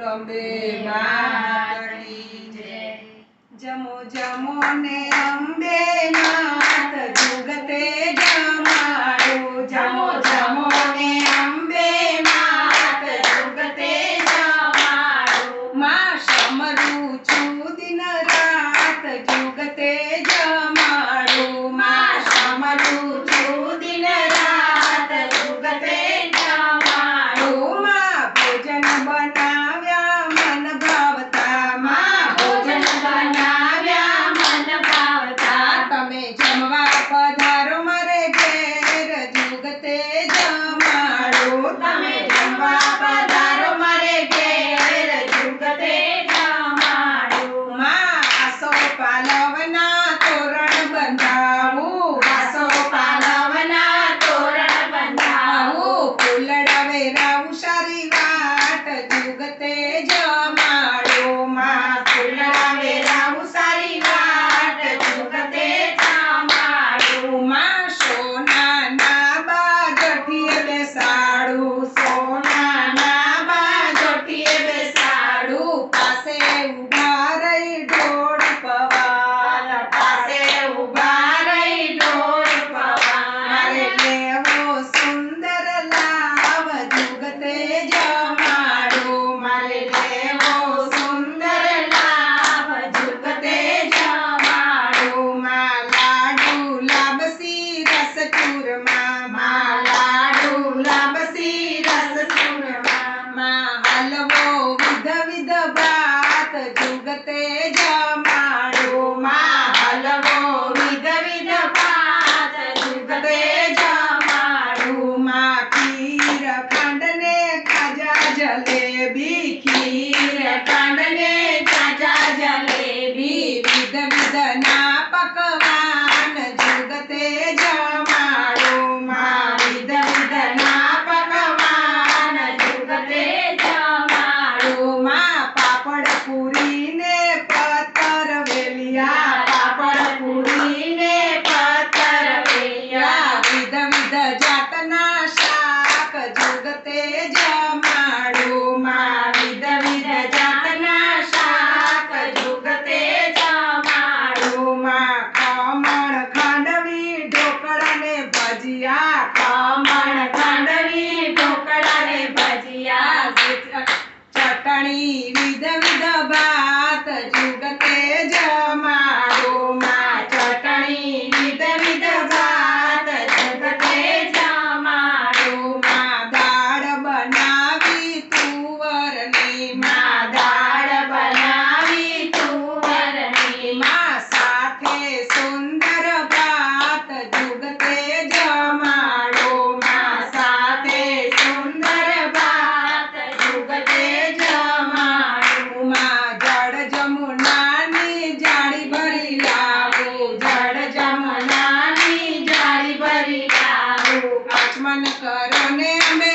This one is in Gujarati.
પ્રભે માતની જય. જમો જમો ને અંબે માત જુગ. my जलेबी की ವಿಧ ವಿಧ ಬಾ करने में